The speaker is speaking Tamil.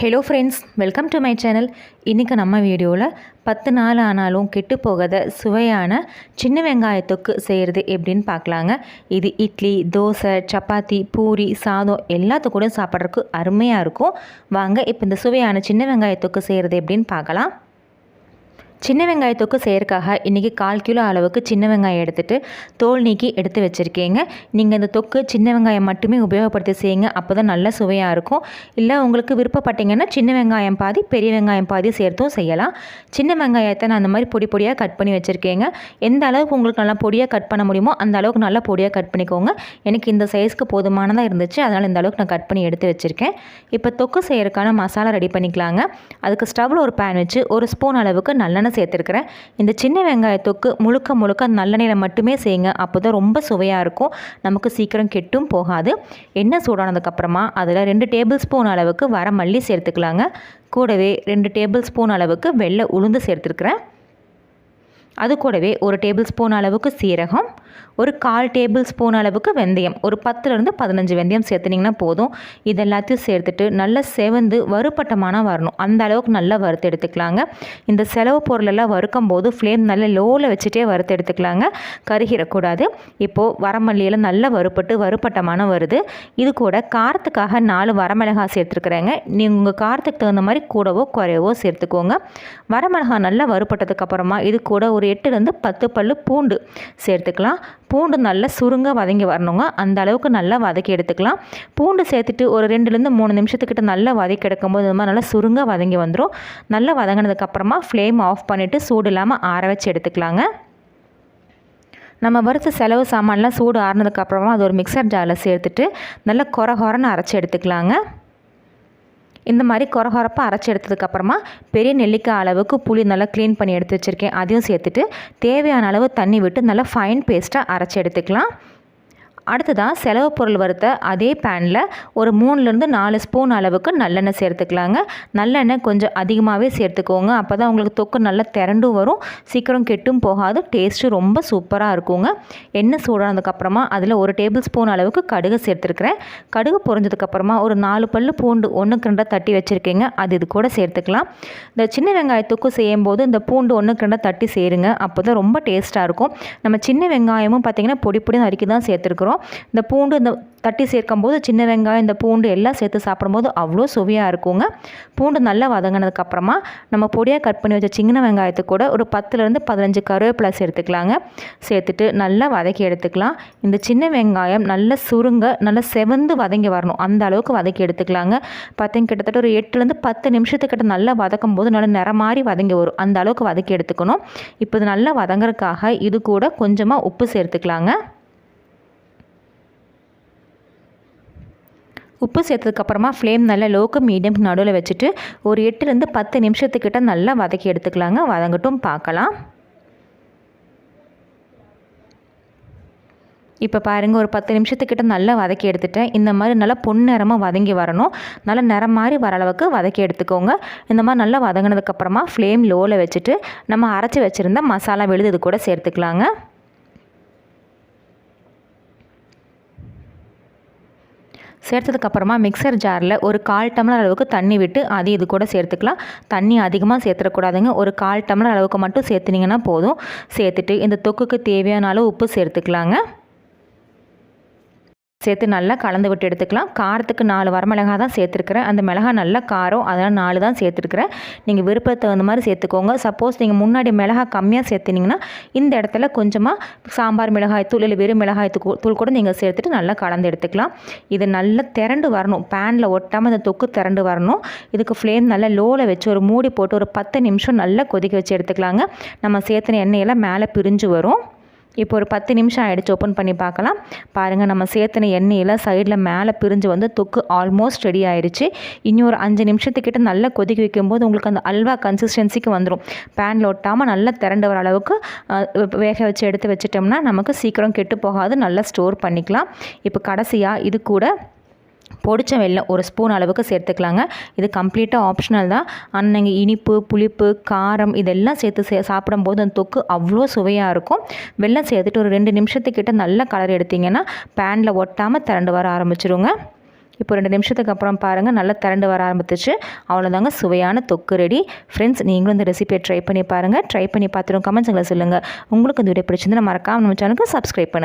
Hello friends welcome to my channel இன்றைக்கி நம்ம வீடியோவில் பத்து நாள் ஆனாலும் கெட்டு போகாத சுவையான சின்ன வெங்காயத்தொக்கு செய்கிறது எப்படின்னு பார்க்கலாங்க. இது இட்லி தோசை சப்பாத்தி பூரி சாதம் எல்லாத்து கூட சாப்பிட்றதுக்கு அருமையாக இருக்கும். வாங்க இப்போ இந்த சுவையான சின்ன வெங்காயத்தொக்கு செய்கிறது எப்படின்னு பார்க்கலாம். சின்ன வெங்காயத்துக்கு செய்கிறக்காக இன்றைக்கி கால் கிலோ அளவுக்கு சின்ன வெங்காயம் எடுத்துகிட்டு தோல் நீக்கி எடுத்து வச்சுருக்கீங்க. நீங்கள் இந்த தொக்கு சின்ன வெங்காயம் மட்டுமே உபயோகப்படுத்தி செய்யுங்க. அப்போ தான் நல்ல சுவையாக இருக்கும். இல்லை உங்களுக்கு விருப்பப்பட்டீங்கன்னா சின்ன வெங்காயம் பாதி பெரிய வெங்காயம் பாதி சேர்த்தும் செய்யலாம். சின்ன வெங்காயத்தை நான் அந்த மாதிரி பொடி பொடியாக கட் பண்ணி வச்சுருக்கேங்க. எந்த அளவுக்கு உங்களுக்கு நல்லா பொடியாக கட் பண்ண முடியுமோ அந்த அளவுக்கு நல்லா பொடியாக கட் பண்ணிக்கோங்க. எனக்கு இந்த சைஸ்க்கு போதுமானதாக இருந்துச்சு. அதனால் இந்த அளவுக்கு நான் கட் பண்ணி எடுத்து வச்சுருக்கேன். இப்போ தொக்கு செய்கிறக்கான மசாலா ரெடி பண்ணிக்கலாங்க. அதுக்கு ஸ்டவ்வில் ஒரு பேன் வச்சு ஒரு ஸ்பூன் அளவுக்கு நல்லெண்ணெய் சேர்த்துருக்குறேன். இந்த சின்ன வெங்காயத்துக்கு முழுக்க முழுக்க நல்லெண்ணெயில் மட்டுமே செய்யுங்க. அப்போ தான் ரொம்ப சுவையாக இருக்கும். நமக்கு சீக்கிரம் கெட்டும் போகாது. எண்ணெய் சூடானதுக்கப்புறமா அதில் ரெண்டு டேபிள் ஸ்பூன் அளவுக்கு வர மல்லி சேர்த்துக்கலாங்க. கூடவே ரெண்டு டேபிள் ஸ்பூன் அளவுக்கு வெள்ளை உளுந்து சேர்த்துருக்குறேன். அது கூடவே ஒரு டேபிள் ஸ்பூன் அளவுக்கு சீரகம். ஒரு கால் டேபிள் ஸ்பூன் அளவுக்கு வெந்தயம். ஒரு பத்துலேருந்து பதினஞ்சு வெந்தயம் சேர்த்துனிங்கன்னா போதும். இது எல்லாத்தையும் சேர்த்துட்டு நல்லா செவந்து வறுப்பட்டமான வரணும். அந்த அளவுக்கு நல்லா வறுத்து எடுத்துக்கலாங்க. இந்த செலவு பொருளெல்லாம் வறுக்கும் போது ஃப்ளேம் நல்லா லோவில் வச்சுட்டே வறுத்து எடுத்துக்கலாங்க. கருகிடக்கூடாது இப்போது வரமல்லியெல்லாம் நல்லா வறுப்பட்டு வறுப்பட்டமான வருது. இது கூட காரத்துக்காக நாலு வரமிளகாய் சேர்த்துருக்குறேங்க. நீங்கள் உங்கள் காரத்துக்கு தகுந்த மாதிரி கூடவோ குறையவோ சேர்த்துக்கோங்க. வரமிளகாய் நல்லா வறுப்பட்டதுக்கப்புறமா இது கூட ஒரு எட்டுலேருந்து பத்து பல் பூண்டு சேர்த்துக்கலாம். பூண்டு நல்லா சுருங்க வதங்கி வரணுங்க. அந்த அளவுக்கு நல்லா வதக்கி எடுத்துக்கலாம். பூண்டு சேர்த்துட்டு ஒரு ரெண்டுலேருந்து மூணு நிமிஷத்துக்கிட்ட நல்லா வதக்கி எடுக்கும்போது இந்த மாதிரி நல்லா சுருங்க வதங்கி வந்துடும் நல்லா வதங்கினதுக்கப்புறமா ஃப்ளேம் ஆஃப் பண்ணிவிட்டு சூடு இல்லாமல் ஆற வச்சு எடுத்துக்கலாங்க. நம்ம வறுத்த செலவு சாமான்லாம் சூடு ஆறுனதுக்கப்புறமா அது ஒரு மிக்சர் ஜாரில் சேர்த்துட்டு நல்லா கொர கொரன்னு அரைச்சி எடுத்துக்கலாங்க. இந்த மாதிரி கொரகொரப்பாக அரைச்சி எடுத்ததுக்கப்புறமா பெரிய நெல்லிக்காய் அளவுக்கு புளி நல்லா க்ளீன் பண்ணி எடுத்து வச்சுருக்கேன். அதையும் சேர்த்துட்டு தேவையான அளவு தண்ணி விட்டு நல்லா ஃபைன் பேஸ்ட்டாக அரைச்சி எடுத்துக்கலாம். அடுத்ததாக செலவு பொருள் வறுத்த அதே பேனில் ஒரு மூணுலேருந்து நாலு ஸ்பூன் அளவுக்கு நல்லெண்ணெய் சேர்த்துக்கலாங்க. நல்லெண்ணெய் கொஞ்சம் அதிகமாகவே சேர்த்துக்கோங்க. அப்போ தான் உங்களுக்கு தொக்கு நல்லா திரண்டும் வரும். சீக்கிரம் கெட்டும் போகாது. டேஸ்ட்டு ரொம்ப சூப்பராக இருக்குங்க. எண்ணெய் சூடானதுக்கப்புறமா அதில் ஒரு டேபிள் ஸ்பூன் அளவுக்கு கடுகு சேர்த்துருக்குறேன். கடுகு பொறிஞ்சதுக்கப்புறமா ஒரு நாலு பல் பூண்டு ஒன்றுக்கு ரெண்டாக தட்டி வச்சுருக்கீங்க. அது இது கூட சேர்த்துக்கலாம். இந்த சின்ன வெங்காயத்துக்கு செய்யும்போது இந்த பூண்டு ஒன்றுக்கு ரெண்டாக தட்டி சேருங்க. அப்போ தான் ரொம்ப டேஸ்ட்டாக இருக்கும். நம்ம சின்ன வெங்காயமும் பார்த்திங்கன்னா பொடி பொடி நறுக்கி தான் சேர்த்துருக்குறோம். இந்த பூண்டு இந்த தட்டி சேர்க்கும் போது சின்ன வெங்காயம் இந்த பூண்டு எல்லாம் சேர்த்து சாப்பிடும்போது அவ்வளோ சுவையாக இருக்குங்க. பூண்டு நல்லா வதங்கினதுக்கப்புறமா நம்ம பொடியாக கட் பண்ணி வச்ச சின்ன வெங்காயத்துக்கு கூட ஒரு பத்துலேருந்து பதினஞ்சு கருவேப்பிலை சேர்த்துக்கலாங்க. சேர்த்துட்டு நல்லா வதக்கி எடுத்துக்கலாம். இந்த சின்ன வெங்காயம் நல்லா சுருங்க நல்லா செவந்து வதங்கி வரணும். அந்த அளவுக்கு வதக்கி எடுத்துக்கலாங்க. பார்த்தீங்க கிட்டத்தட்ட ஒரு எட்டுலேருந்து பத்து நிமிஷத்துக்கிட்ட நல்லா வதக்கும் போது நல்லா நிற மாதிரி வதங்கி வரும். அந்த அளவுக்கு வதக்கி எடுத்துக்கணும். இப்போ இது நல்லா வதங்குறதுக்காக இது கூட கொஞ்சமாக உப்பு சேர்த்துக்கலாங்க. உப்பு சேர்த்ததுக்கப்புறமா ஃப்ளேம் நல்லா லோக்கு மீடியம் நடுவில் வச்சுட்டு ஒரு எட்டுலேருந்து பத்து நிமிஷத்துக்கிட்ட நல்லா வதக்கி எடுத்துக்கலாங்க. வதங்கட்டும் பார்க்கலாம். இப்போ பாருங்கள் ஒரு பத்து நிமிஷத்துக்கிட்ட நல்லா வதக்கி எடுத்துட்டேன். இந்த மாதிரி நல்லா பொன்னிறமாக வதங்கி வரணும். நல்லா நிறம் மாதிரி வர அளவுக்கு வதக்கி எடுத்துக்கோங்க. இந்த மாதிரி நல்லா வதங்கினதுக்கப்புறமா ஃப்ளேம் லோவில் வச்சுட்டு நம்ம அரைச்சி வச்சுருந்த மசாலா விழுது இது கூட சேர்த்துக்கலாங்க. சேர்த்ததுக்கப்புறமா மிக்சர் ஜாரில் ஒரு கால் டம்ளர் அளவுக்கு தண்ணி விட்டு அது இது கூட சேர்த்துக்கலாம். தண்ணி அதிகமாக சேர்த்துடக்கூடாதுங்க. ஒரு கால் டம்ளர் அளவுக்கு மட்டும் சேர்த்துனிங்கன்னா போதும். சேர்த்துட்டு இந்த தொக்குக்கு தேவையான அளவு உப்பு சேர்த்துக்கலாங்க. சேர்த்து நல்லா கலந்து விட்டு எடுத்துக்கலாம். காரத்துக்கு நாலு வரமிளகா தான் சேர்த்துருக்குறேன். அந்த மிளகா நல்லா காரம் அதனால் நாலு தான் சேர்த்துருக்குறேன். நீங்கள் விருப்பத்தை தகுந்த மாதிரி சேர்த்துக்கோங்க. சப்போஸ் நீங்கள் முன்னாடி மிளகா கம்மியாக சேர்த்துனிங்கன்னா இந்த இடத்துல கொஞ்சமாக சாம்பார் மிளகாய் தூள் இல்லை வெறும் மிளகாய் தூள் கூட நீங்கள் சேர்த்துட்டு நல்லா கலந்து எடுத்துக்கலாம். இது நல்லா திரண்டு வரணும். பேனில் ஒட்டாமல் இந்த தொக்கு திரண்டு வரணும். இதுக்கு ஃப்ளேம் நல்லா லோவில் வச்சு ஒரு மூடி போட்டு ஒரு பத்து நிமிஷம் நல்லா கொதிக்க வச்சு எடுத்துக்கலாங்க. நம்ம சேர்த்துன எண்ணெயெல்லாம் மேலே பிரிஞ்சு வரும். இப்போ ஒரு பத்து நிமிஷம் ஆகிடுச்சு ஓப்பன் பண்ணி பார்க்கலாம். பாருங்கள் நம்ம சேர்த்துன எண்ணெயில் சைடில் மேலே பிரிஞ்சு வந்து தொக்கு ஆல்மோஸ்ட் ரெடி ஆயிடுச்சு. இன்னும் ஒரு அஞ்சு நிமிஷத்துக்கிட்ட நல்லா கொதிக்க வைக்கும்போது உங்களுக்கு அந்த அல்வா கன்சிஸ்டன்சிக்கு வந்துடும் பேனில் ஒட்டாமல் நல்லா திரண்டு வர அளவுக்கு வேக வச்சு எடுத்து வச்சிட்டோம்னா நமக்கு சீக்கிரம் கெட்டு போகாது. நல்லா ஸ்டோர் பண்ணிக்கலாம். இப்போ கடைசியாக இது கூட பொடிச்ச வெல்லம் ஒரு ஸ்பூன் அளவுக்கு சேர்த்துக்கலாங்க. இது கம்ப்ளீட்டாக ஆப்ஷனல் தான். ஆனால் நீங்கள் இனிப்பு புளிப்பு காரம் இதெல்லாம் சேர்த்து சே சாப்பிடும்போது அந்த தொக்கு அவ்வளோ சுவையாக இருக்கும். வெல்லம் சேர்த்துட்டு ஒரு ரெண்டு நிமிஷத்துக்கிட்ட நல்லா கலர் எடுத்திங்கன்னா பேனில் ஒட்டாமல் திரண்டு வர ஆரம்பிச்சிருங்க. இப்போ ரெண்டு நிமிஷத்துக்கு அப்புறம் பாருங்கள் நல்லா திரண்டு வர ஆரம்பித்துச்சு அவ்வளோதாங்க சுவையான தொக்கு ரெடி. ஃப்ரெண்ட்ஸ் நீங்களும் இந்த ரெசிபியை ட்ரை பண்ணி பாருங்கள் ட்ரை பண்ணி பார்த்துட்டு கமெண்ட்ஸுங்களை சொல்லுங்கள் உங்களுக்கு இந்த வீடியோ பிடிச்சிருந்தா மறக்காமல் நம்ம சேனலுக்கு சப்ஸ்கிரைப் பண்ணுங்கள்